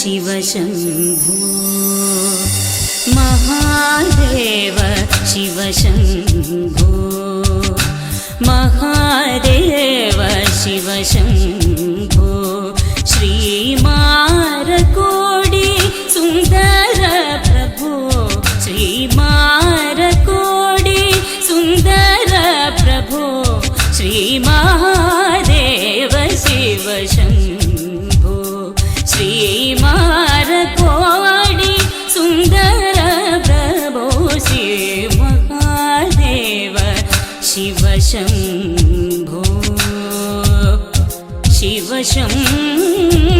शिवशम्भो। महादेव शिवशङ्भु महारदेव शिवशङ्भु श्रीमारकोडि सुन्दर प्रभो। श्रीमारकोडि सुन्दर प्रभो। श्रीमहादेव शिवशङ् शिवशम्भो शिवशम्भो शिवशम्